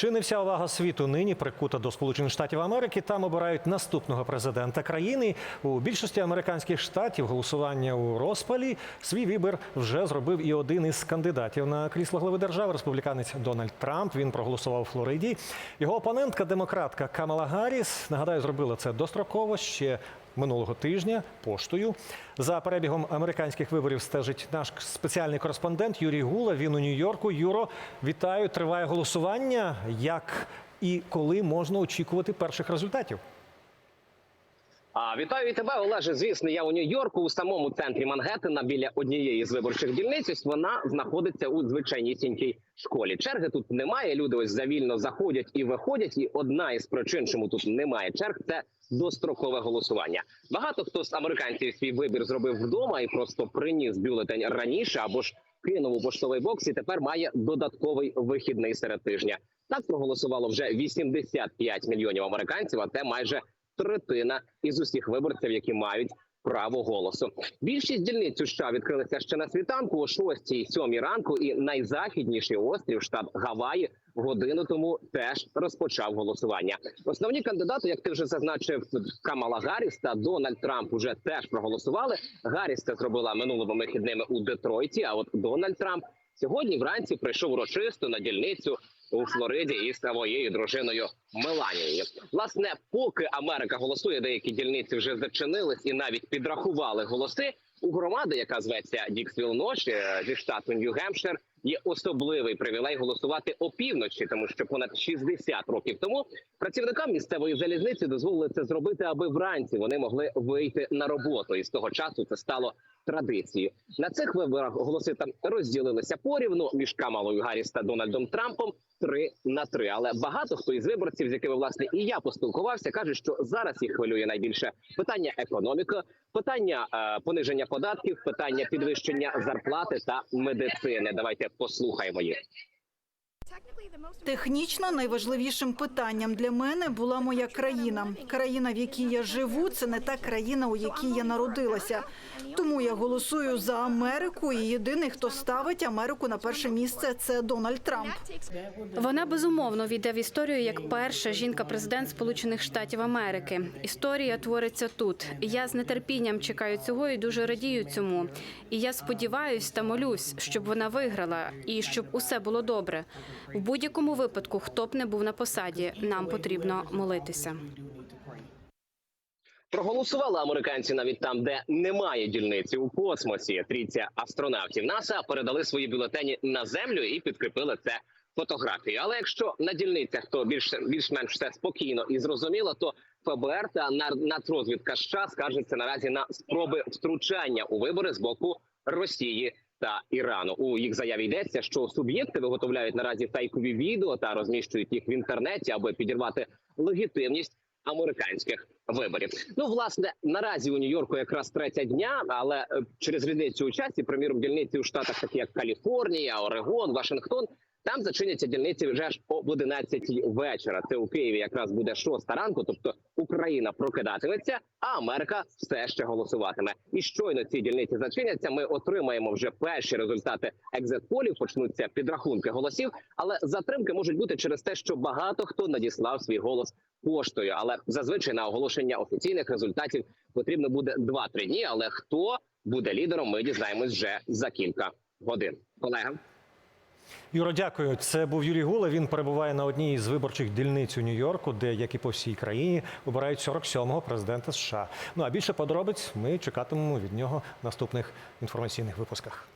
Чи не вся увага світу нині прикута до Сполучених Штатів Америки? Там обирають наступного президента країни. У більшості американських штатів голосування у розпалі свій вибір вже зробив і один із кандидатів на крісло глави держави, республіканець Дональд Трамп. Він проголосував у Флориді. Його опонентка, демократка Камала Гарріс, нагадаю, зробила це достроково ще минулого тижня поштою. За перебігом американських виборів стежить наш спеціальний кореспондент Юрій Гула. Він у Нью-Йорку. Юро, вітаю. Триває голосування. Як і коли можна очікувати перших результатів? А вітаю і тебе, Олеже. Звісно, я у Нью-Йорку у самому центрі Мангеттена біля однієї з виборчих дільниць. Вона знаходиться у звичайнісінькій школі. Черги тут немає. Люди ось завільно заходять і виходять. І одна із причин, чому тут немає черг, це дострокове голосування. Багато хто з американців свій вибір зробив вдома і просто приніс бюлетень раніше або ж кинув у поштовий бокс і тепер має додатковий вихідний серед тижня. Так проголосувало вже 85 мільйонів американців, а це майже третина із усіх виборців, які мають право голосу. Більшість дільниць у США відкрилися ще на світанку о 6-7 ранку, і найзахідніший острів, штат Гаваї, годину тому теж розпочав голосування. Основні кандидати, як ти вже зазначив, Камала Гарріс та Дональд Трамп уже теж проголосували. Гарріс це зробила минулими вихідними у Детройті. А от Дональд Трамп сьогодні вранці прийшов урочисто на дільницю у Флориді із своєю дружиною Меланією. Власне, поки Америка голосує, деякі дільниці вже зачинились і навіть підрахували голоси. У громади, яка зветься Діксвіл Ночь е, зі штату Нью-Гемпшир, є особливий привілей голосувати опівночі, тому що понад 60 років тому працівникам місцевої залізниці дозволили це зробити, аби вранці вони могли вийти на роботу. І з того часу це стало традицією. На цих виборах голоси там розділилися порівну між Камалою Гарріс та Дональдом Трампом. Три на три, але багато хто із виборців, з якими власне і я поспілкувався, кажуть, що зараз їх хвилює найбільше питання економіки, питання е, пониження податків, питання підвищення зарплати та медицини. Давайте послухаємо їх. Технічно найважливішим питанням для мене була моя країна. Країна, в якій я живу, це не та країна, у якій я народилася. Тому я голосую за Америку. І єдиний, хто ставить Америку на перше місце, це Дональд Трамп. Вона безумовно війде в історію як перша жінка-президент Сполучених Штатів Америки. Історія твориться тут. Я з нетерпінням чекаю цього і дуже радію цьому. І я сподіваюсь та молюсь, щоб вона виграла і щоб усе було добре. У будь-якому випадку, хто б не був на посаді, нам потрібно молитися. Проголосували американці навіть там, де немає дільниці у космосі. Трійця астронавтів НАСА передали свої бюлетені на землю і підкріпили це фотографією. Але якщо на дільницях то більш більш-менш все спокійно і зрозуміло, то ФБР та нацрозвідка США скаржаться наразі на спроби втручання у вибори з боку Росії. Та Ірану у їх заяві йдеться, що суб'єкти виготовляють наразі фейкові відео та розміщують їх в інтернеті, аби підірвати легітимність американських виборів. Ну власне наразі у Нью-Йорку якраз третя дня, але е, через різницю у часі, приміром, дільниці у штатах, такі як Каліфорнія, Орегон, Вашингтон. Там зачиняться дільниці вже ж об 11 вечора. Це у Києві якраз буде 6 ранку. Тобто Україна прокидатиметься, а Америка все ще голосуватиме. І щойно ці дільниці зачиняться. Ми отримаємо вже перші результати екзит-полів, почнуться підрахунки голосів. Але затримки можуть бути через те, що багато хто надіслав свій голос поштою. Але зазвичай на оголошення офіційних результатів потрібно буде 2-3 дні. Але хто буде лідером, ми дізнаємось вже за кілька годин. Колега. Юро, дякую. Це був Юрій Гула. Він перебуває на одній з виборчих дільниць у Нью-Йорку, де, як і по всій країні, обирають 47-го президента США. Ну а більше подробиць ми чекатимемо від нього в наступних інформаційних випусках.